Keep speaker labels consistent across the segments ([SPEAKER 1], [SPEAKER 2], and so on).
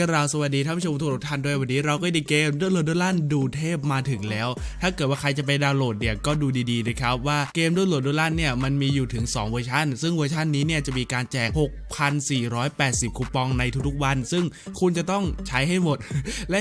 [SPEAKER 1] กราสวัสดีท่านผู้ชมทุกท่านด้วยวันนี้เราก็ได้เกมเดอร์โลดลั่นดูเทพมาถึงแล้ว ถ้าเกิดว่าใครจะไปดาวน์โหลดเนี่ยก็ดูดีๆนะครับว่าเกมเดอร์โลดลั่นเนี่ยมันมีอยู่ถึง 2 เวอร์ชันซึ่งเวอร์ชันนี้เนี่ยจะมีการแจก 6,480 คูปองในทุกๆวัน ซึ่งคุณจะต้องใช้ให้หมด และ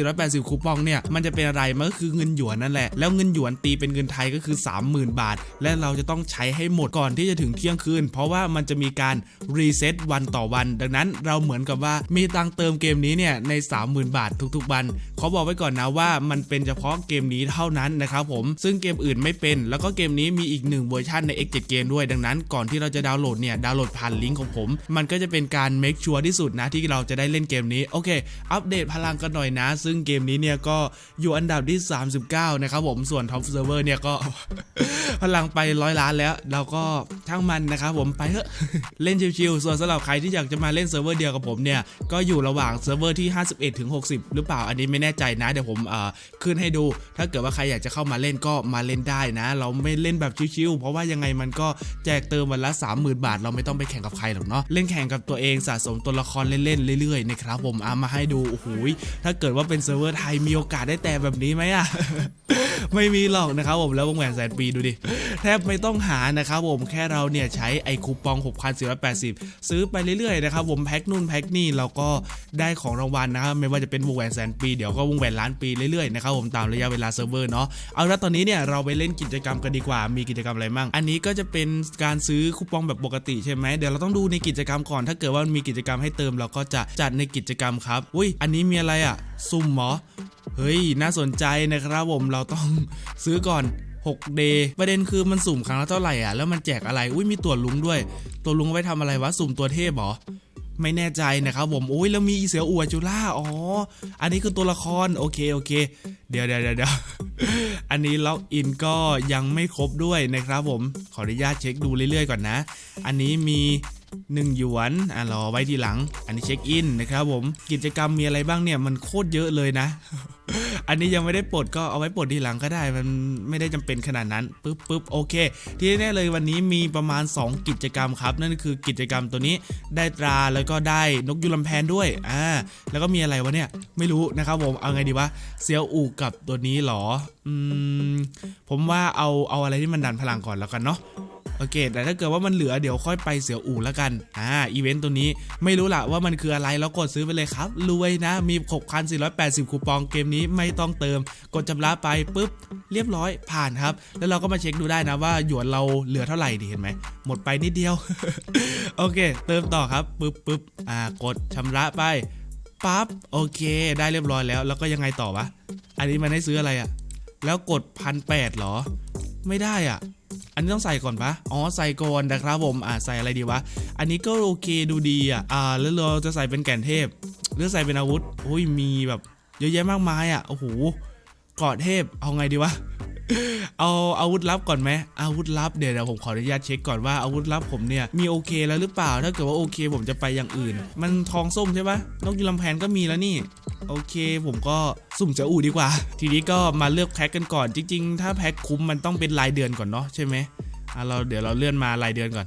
[SPEAKER 1] 6,480 คูปองเนี่ยมันจะเป็นอะไรมันก็คือเงินหยวนนั่นแหละแล้วเงินหยวนตีเป็นเงินไทยก็คือ 30,000 บาท และเราจะต้องใช้ให้หมดก่อนที่จะถึงเที่ยงคืนเพราะว่ามันจะมีการรีเซ็ตวันต่อวัน ดังนั้นเราเหมือนกับว่ามีตังเติมเกมนี้เนี่ยใน 30,000 บาททุกๆวันขอบอกไว้ก่อนนะว่ามันเป็นเฉพาะเกมนี้เท่านั้นนะครับผมซึ่งเกมอื่นไม่เป็น แล้วก็เกมนี้มีอีกหนึ่งเวอร์ชันใน X7 เกมด้วยดังนั้น ก่อนที่เราจะดาวน์โหลดเนี่ยดาวน์โหลดผ่านลิงก์ของผม มันก็จะเป็นการ make sure ที่สุดนะที่เราจะได้เล่นเกมนี้โอเค อัปเดตพลังกันหน่อยนะ ซึ่งเกมนี้เนี่ยก็อยู่อันดับที่ 39 นะครับผมส่วน Top Server เวอร์เนี่ยก็พลังไปร้อยล้านแล้วเราก็ช่างมันนะครับผมไปเถอะเล่นชิวๆส่วนสำหรับใครที่อยากจะมาเล่นเซิร์ฟเวอร์เดียวกับผมเนี่ยก็อยู่ระหว่างางเซิร์ฟเวอร์ที่ 51ถึง60 หรือเปล่า อันนี้ไม่แน่ใจนะ เดี๋ยวผมเอ่อขึ้นให้ดู ถ้าเกิดว่าใครอยากจะเข้ามาเล่นก็มาเล่นได้นะ เราไม่เล่นแบบชิวๆเพราะว่ายังไงมันก็แจกเติมวันละ 30,000 บาท เราไม่ต้องไปแข่งกับใครหรอกเนาะเล่นแข่งกับตัวเองสะสมตัวละครเล่นๆเรื่อยๆนะครับผมเอามาให้ดูโอ้โหถ้าเกิดว่าเป็นเซิร์ฟเวอร์ไทยมีโอกาสได้แต่แบบนี้ไหมอะไม่มีหรอกนะครับผมแล้ววงแหวนแสนปีดูดิแทบไม่ต้องหานะครับผมแค่เราเนี่ยใช้ไอคูปอง 6,480 ซื้อไปเรื่อยๆนะครับผมแพ็คนู่นแพ็คนี่เราก็ได้ของรางวัลนะครับไม่ว่าจะเป็นวงแหวนแสนปีเดี๋ยวก็วงแหวนล้านปีเรื่อยๆนะครับผมตามระยะเวลาเซิร์ฟเวอร์เนาะเอาละตอนนี้เนี่ยเราไปเล่นกิจกรรมกันดีกว่ามีกิจกรรมอะไรมั่งอันนี้ก็จะเป็นการซื้อคูปองแบบปกติใช่ไหมเดี๋ยวเราต้องดูในกิจกรรมก่อนถ้าเกิดว่ามีกิจกรรมให้เติมเราก็จะจัดในกิจกรรมครับอุ้ยอันนี้มีอะไรอะซุ่มเหรอเฮ้ยน่าสนใจนะครับผมเราต้องซื้อก่อน6 day ประเด็นคือมันสุ่มครั้งละเท่าไหร่อะ แล้วมันแจกอะไร อุ้ยมีตัวลุงด้วย ตัวลุงไว้ทำอะไรวะ สุ่มตัวเทพหรอ ไม่แน่ใจนะครับผมโอ้ยแล้วมีอีเสืออวจุล่าอ๋อ อันนี้คือตัวละครโอเคโอเค เดี๋ยวเดี๋ยวเดี๋ยวอันนี้ล็อกอินก็ยังไม่ครบด้วยนะครับผมขออนุญาตเช็คดูเรื่อยๆก่อนนะ อันนี้มี 1หยวนอะรอไว้ทีหลัง อันนี้เช็คอินนะครับผมกิจกรรมมีอะไรบ้างเนี่ยมันโคตรเยอะเลยนะ อันนี้ยังไม่ได้ปลดก็เอาไว้ปลดทีหลังก็ได้ มันไม่ได้จำเป็นขนาดนั้นปึ๊บปึ๊บโอเค ที่แน่เลยวันนี้มีประมาณ 2 กิจกรรมครับ นั่นคือกิจกรรมตัวนี้ได้ตราแล้วก็ได้นกยูลำแพนด้วยอ่าแล้วก็มีอะไรวะเนี่ยไม่รู้นะครับผมเอาไงดีวะเซียวอูกับตัวนี้หรออืมผมว่าเอาเอาอะไรที่มันดันพลังก่อนแล้วกันเนาะ โอเค แต่ถ้าเกิดว่ามันเหลือเดี๋ยวค่อยไปเสืออู่แล้วกัน อ่า อีเวนต์ตัวนี้ไม่รู้ละว่ามันคืออะไรแล้วกดซื้อไปเลยครับ รวยนะ มี 6,480 คูปองเกมนี้ไม่ต้องเติม กดจำระไปปุ๊บ เรียบร้อยผ่านครับ แล้วเราก็มาเช็คดูได้นะว่าหยวนเราเหลือเท่าไหร่ดิเห็นไหม หมดไปนิดเดียว โอเค เติมต่อครับปุ๊บปุ๊บอ่า กดชำระไปปั๊บ โอเค ได้เรียบร้อยแล้ว แล้วก็ยังไงต่อวะ อันนี้มันให้ซื้ออะไรอะแล้วกดพันแปดหรอ ไม่ได้อะ อันนี้ต้องใส่ก่อนปะอ๋อใส่ก่อนนะครับผมอ่าใส่อะไรดีวะ อันนี้ก็โอเคดูดีอะอ่าแล้วเราจะใส่เป็นแก่นเทพหรือใส่เป็นอาวุธโอ้ยมีแบบเยอะแยะมากมายอะโอ้โหกอดเทพเอาไงดีวะ เอาอาวุธลับก่อนไหมอาวุธลับเดี๋ยวผมขออนุญาตเช็คก่อนว่าอาวุธลับผมเนี่ยมีโอเคแล้วหรือเปล่า ถ้าเกิดว่าโอเค ผมจะไปอย่างอื่น มันทองส้มใช่ปะนกยูลำแพนก็มีแล้วนี่โอเค ผมก็สุ่มเจ้าอู่ดีกว่า ทีนี้ก็มาเลือกแพ็คกันก่อนจริง ๆ ถ้าแพ็คคุ้มมันต้องเป็นรายเดือนก่อนเนาะใช่ไหมอะเราเดี๋ยวเราเลื่อนมารายเดือนก่อน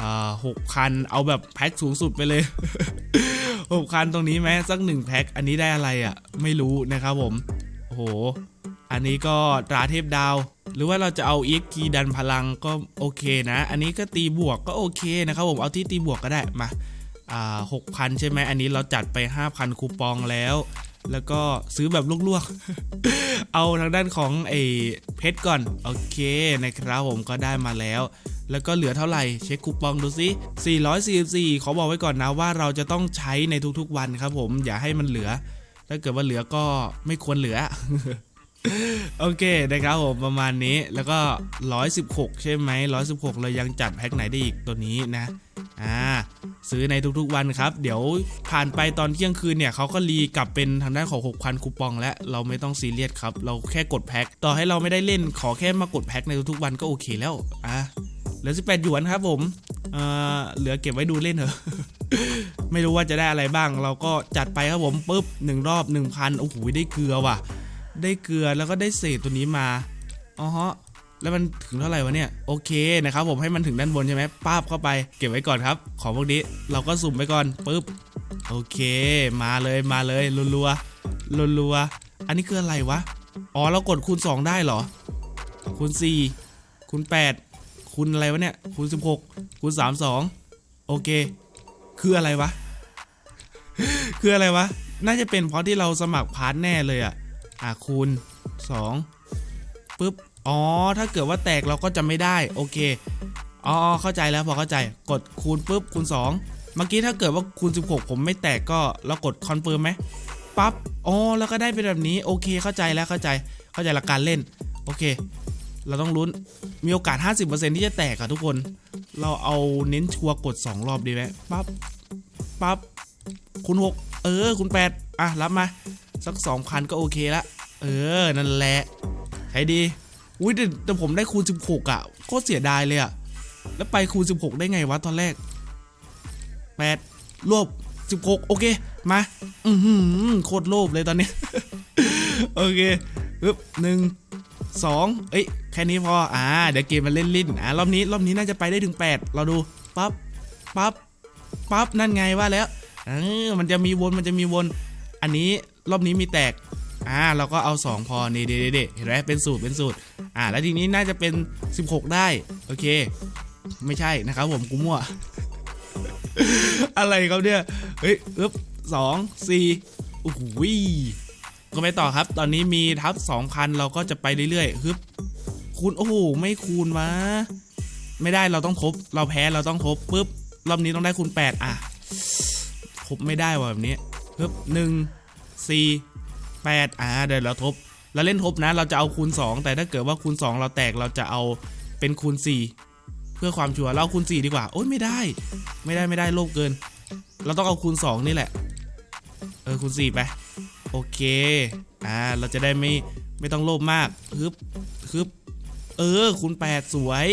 [SPEAKER 1] อ่าหกพันเอาแบบแพ็คสูงสุดไปเลยหกพันตรงนี้ไหมสักหนึ่งแพ็คอันนี้ได้อะไรอะ่ะ ไม่รู้นะครับผมโอ้โห อันนี้ก็ตราเทพดาว หรือว่าเราจะเอา EXP ดันพลังก็โอเคนะ อันนี้ก็ตีบวกก็โอเคนะครับผมเอาที่ตีบวกก็ได้มาอ่าหกพันใช่ไหมอันนี้เราจัดไป 5,000 คูปองแล้ว แล้วก็ซื้อแบบลวกๆ เอาทางด้านของไอ้เพชรก่อน โอเคนะครับผมก็ได้มาแล้วแล้วก็เหลือเท่าไหร่เช็คคูปองดูซิ 444 ขอบอกไว้ก่อนนะว่าเราจะต้องใช้ในทุกๆวันครับผมอย่าให้มันเหลือ ถ้าเกิดว่าเหลือก็ไม่ควรเหลือ โอเคนะครับผมประมาณนี้แล้วก็ 116 ใช่ไหม116 เรายังจัดแพ็คไหนได้อีกตัวนี้นะอ่าซื้อในทุกๆวันครับ เดี๋ยวผ่านไปตอนเที่ยงคืนเนี่ยเขาก็รีกลับเป็นทางด้านของ 6,000 คูปองและเราไม่ต้องซีเรียสครับ เราแค่กดแพ็คต่อให้เราไม่ได้เล่นขอแค่มากดแพ็คในทุกๆวันก็โอเคแล้วอะเหลือ 18 หยวนครับผมเอ่อเหลือเก็บไว้ดูเล่นเถอะไม่รู้ว่าจะได้อะไรบ้าง เราก็จัดไปครับผมปุ๊บหนึ่งรอบ 1,000โอ้โหได้เกลือว่ะ ได้เกลือแล้วก็ได้เศษตัวนี้มาอ๋อฮะแล้วมันถึงเท่าไหร่วะเนี่ยโอเคนะครับผมให้มันถึงด้านบนใช่ไหมป้าบเข้าไปเก็บไว้ก่อนครับ ของพวกนี้เราก็สุ่มไว้ก่อนปุ๊บโอเคมาเลยมาเลยรัวๆรัวๆอันนี้คืออะไรวะอ๋อเรากดคูณ 2 ได้เหรอคูณ4คูณ8คูณอะไรวะเนี่ยคูณ16คูณ32 โอเค คืออะไรวะ คืออะไรวะ น่าจะเป็นเพราะที่เราสมัครพาร์ทแน่เลยอะ อะคูณ 2ปึ๊บอ๋อ ถ้าเกิดว่าแตกเราก็จะไม่ได้ โอเค อ๋อ เข้าใจแล้วพอเข้าใจ กดคูณปุ๊บคูณ 2 เมื่อกี้ถ้าเกิดว่าคูณ 16 ผมไม่แตกก็เรากดคอนเฟิร์มไหมปั๊บ อ๋อ แล้วก็ได้เป็นแบบนี้ โอเค เข้าใจแล้ว เข้าใจ เข้าใจหลักการเล่น โอเค เราต้องลุ้น มีโอกาส 50%ที่จะแตกอะทุกคน เราเอาเน้นชัวร์กด 2 รอบดีไหมปั๊บ ปั๊บ คูณ 6 เออ คูณ 8 อะ รับมา สัก 2,000 ก็โอเคละ เออ นั่นแหละใช้ดีอุ้ยแต่แต่ผมได้คูณ 16อะโคตรเสียดายเลยอะ แล้วไปคูณ 16 ได้ไงวะตอนแรก 8 รวบ 16 โอเค มา อือหือโคตรโลภเลยตอนนี้ โอเคปึ๊บหนึ่งสองเอ้ย แค่นี้พอ อ่า เดี๋ยวเกมมันเล่นลิ้นอ่ารอบนี้ รอบนี้น่าจะไปได้ถึง 8 เราดูปั๊บปั๊บปั๊บนั่นไงว่าแล้วเออมันจะมีวนมันจะมีวน อันนี้ รอบนี้มีแตกอ่าเราก็เอา 2 พอนี่เด็ดเห็นไหมเป็นสูตรเป็นสูตรอ่าแล้วทีนี้น่าจะเป็น 16 ได้ โอเค ไม่ใช่นะครับผมกูมั่ว อะไรครับเนี่ยเฮ้ยอึ๊บสองสี่โอ้โหยก็ไปต่อครับ ตอนนี้มีทับ2,000 เราก็จะไปเรื่อยๆฮึบคูณโอ้โหไม่คูณวะไม่ได้เราต้องทบเราแพ้เราต้องทบปุ๊บรอบนี้ต้องได้คูณ8อะทบไม่ได้ว่ะแบบนี้ฮึบหนึ่ง สี่แปดอ่าเดี๋ยวเราทบ เราเล่นทบนะ เราจะเอาคูณ 2 แต่ถ้าเกิดว่าคูณ 2 เราแตกเราจะเอาเป็นคูณ 4 เพื่อความชัวร์เราคูณ 4 ดีกว่า โอ๊ยไม่ได้ ไม่ได้ไม่ได้โลภเกิน เราต้องเอาคูณ 2 นี่แหละ เออคูณ 4 ไป โอเค อ่า เราจะได้ไม่ไม่ต้องโลภมากฮึบฮึบเออคูณ 8 สวย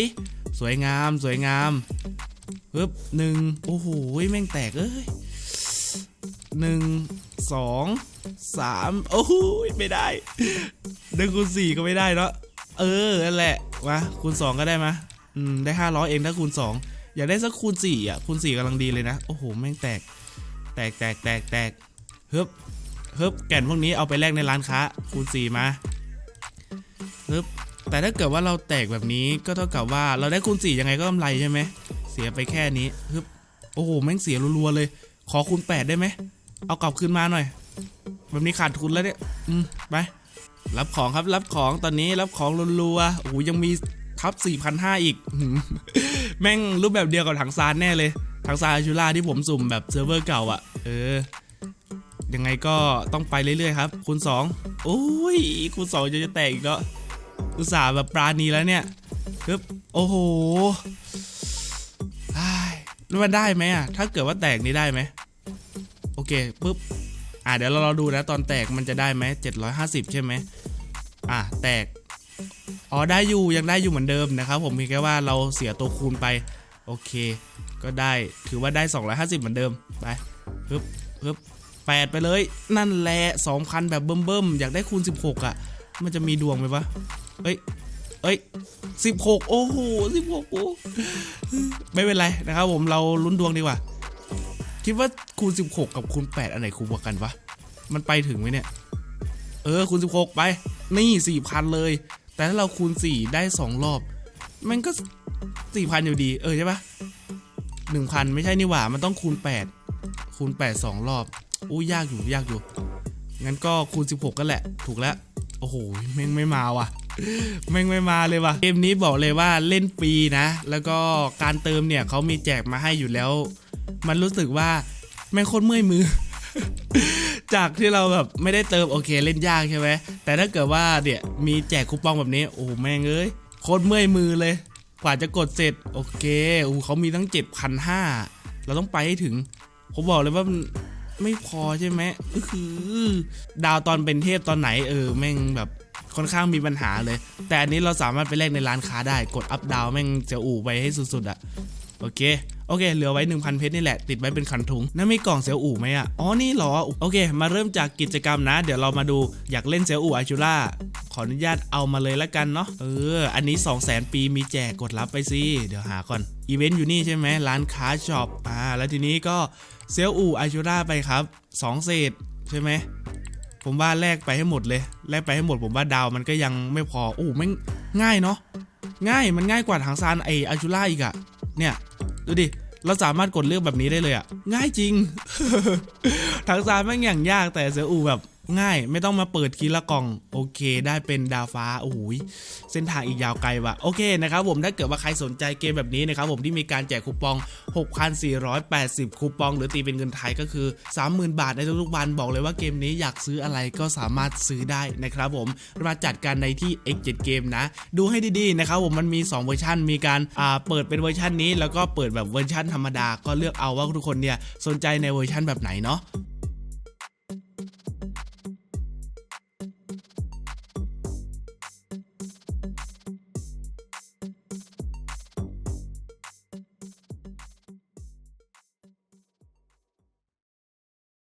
[SPEAKER 1] สวยงาม สวยงามฮึบหนึ่งโอ้โหแม่งแตกเอ้ยหนึ่งสอง สามโอ้โหไม่ได้เดินคูณ4ก็ไม่ได้เนาะเออนั่นแหละมาคูณ2ก็ได้มาอืมได้500เองถ้าคูณ2องอยากได้สักคูณ4อะคูณ4กำลังดีเลยนะ โอ้โหแม่งแตก แตกแตกแตกแตกฮึบฮึบแก่นพวกนี้เอาไปแลกในร้านค้า คูณ4มาเฮึบแต่ถ้าเกิดว่าเราแตกแบบนี้ก็เท่ากับว่าเราได้คูณ4ยังไงก็กำไรใช่ไหมเสียไปแค่นี้ฮึบโอ้โหแม่งเสียรัวๆเลย ขอคูณ8ได้ไหมเอากลับคืนมาหน่อย แบบนี้ขาดทุนแล้วเนี่ย อืม ไป รับของครับ รับของ ตอนนี้รับของรัวๆ โอ้โห ยังมีทับ4,500 อีกหืมแม่งรูปแบบเดียวกับถังซานแน่เลย ถังซานอาชูล่าที่ผมสุ่มแบบเซิร์ฟเวอร์เก่าอะ่ะ เออ ยังไงก็ต้องไปเรื่อยๆครับ คูณ2โอ้ย คูณ2จะจะแตกอีกแล้วอุตส่าห์แบบปราณีแล้วเนี่ยปึ๊บโอ้โหอ้ายแล้วมันได้ไหมอะ ถ้าเกิดว่าแตกนี่ได้ไหม โอเคปุ๊บ อะเดี๋ยวเราดูนะตอนแตกมันจะได้ไหม750 ใช่ไหมอะแตกอ๋อได้อยู่ยังได้อยู่เหมือนเดิมนะครับ ผมเพียงแค่ว่าเราเสียตัวคูณไป โอเค ก็ได้ถือว่าได้ 250 เหมือนเดิมไปปึ๊บปึ๊บแปดไปเลย นั่นแหละ2,000แบบเบิ่มๆอยากได้คูณ 16 อะ มันจะมีดวงไหมวะเอ้ยเอ้ย16 โอ้โห16โอ้ไม่เป็นไรนะครับผมเราลุ้นดวงดีกว่า คิดว่าคูณ 16 กับคูณ 8 อันไหนคุ้มกว่ากันวะ มันไปถึงไหมเนี่ย เออคูณ 16 ไป นี่ 4,000 เลย แต่ถ้าเราคูณ 4 ได้ 2 รอบ มันก็ 4,000 อยู่ดี เออใช่ปะ1,000 ไม่ใช่นี่หว่า มันต้องคูณ 8 คูณ 8 2 รอบอู้ยากอยู่ยากอยู่ งั้นก็คูณ 16 กันแหละ ถูกแล้ว โอ้โหแม่งไม่มาว่ะแม่งไม่มาเลยว่ะ เกมนี้บอกเลยว่าเล่นฟรีนะ แล้วก็การเติมเนี่ยเขามีแจกมาให้อยู่แล้ว มันรู้สึกว่าแม่งโคตรเมื่อยมือ จากที่เราแบบไม่ได้เติมโอเคเล่นยากใช่ไหมแต่ถ้าเกิดว่าเนี่ยมีแจกคูปองแบบนี้โอ้โหแม่งเอ้ยโคตรเมื่อยมือเลย กว่าจะกดเสร็จโอเคโอ้เขามีตั้ง7,500เราต้องไปให้ถึง ผมบอกเลยว่าไม่พอใช่ไหมอื้อหือดาวตอนเป็นเทพตอนไหนเออแม่งแบบค่อนข้างมีปัญหาเลย แต่อันนี้เราสามารถไปแลกในร้านค้าได้กดอัพดาวแม่งจะอู่ไปให้สุดๆอะ โอเคโอเค เหลือไว้ 1,000 เพชรนี่แหละ ติดไว้เป็นขันถุงนั่นมีกล่องเซลอู่ไหมอะ อ๋อ นี่เหรอ โอเค มาเริ่มจากกิจกรรมนะ เดี๋ยวเรามาดูอยากเล่นเซลอู่อาชูล่า ขออนุญาตเอามาเลยละกันเนาะ เออ อันนี้ 2 0 0 0 0 0 ปีมีแจกกดรับไปสิ เดี๋ยวหาก่อน อีเวนต์อยู่นี่ใช่ไหม ร้านค้าช็อป อ่า แล้วทีนี้ก็เซลอู่อาชูราไปครับสองเศษใช่ไหม ผมว่าแลกไปให้หมดเลย แลกไปให้หมด ผมว่าดาวมันก็ยังไม่พอ โอ้ไม่ง่ายเนาะ ง่าย มันง่ายกว่าทางซานไออาชูราอีกอะ เนี่ยดูดิเราสามารถกดเลือกแบบนี้ได้เลยอะง่ายจริง ทางซานแม่งอย่างยากแต่เซอูแบบ ง่ายไม่ต้องมาเปิดคีละกล่อง โอเค ได้เป็นดาวฟ้าโอ้โหยเส้นทางอีกยาวไกลว่ะโอเคนะครับผมถ้าเกิดว่าใครสนใจเกมแบบนี้นะครับผมที่มีการแจกคูปอง 6,480 คูปอง หรือตีเป็นเงินไทยก็คือ 30,000 บาทในทุกๆวันบอกเลยว่าเกมนี้อยากซื้ออะไรก็สามารถซื้อได้นะครับผมมาจัดการในที่ X7 เกมนะ ดูให้ดีๆนะครับผมมันมี 2 เวอร์ชันมีการเปิดเป็นเวอร์ชันนี้ แล้วก็เปิดแบบเวอร์ชันธรรมดาก็เลือกเอาว่าทุกคนเนี่ยสนใจในเวอร์ชันแบบไหนเนาะ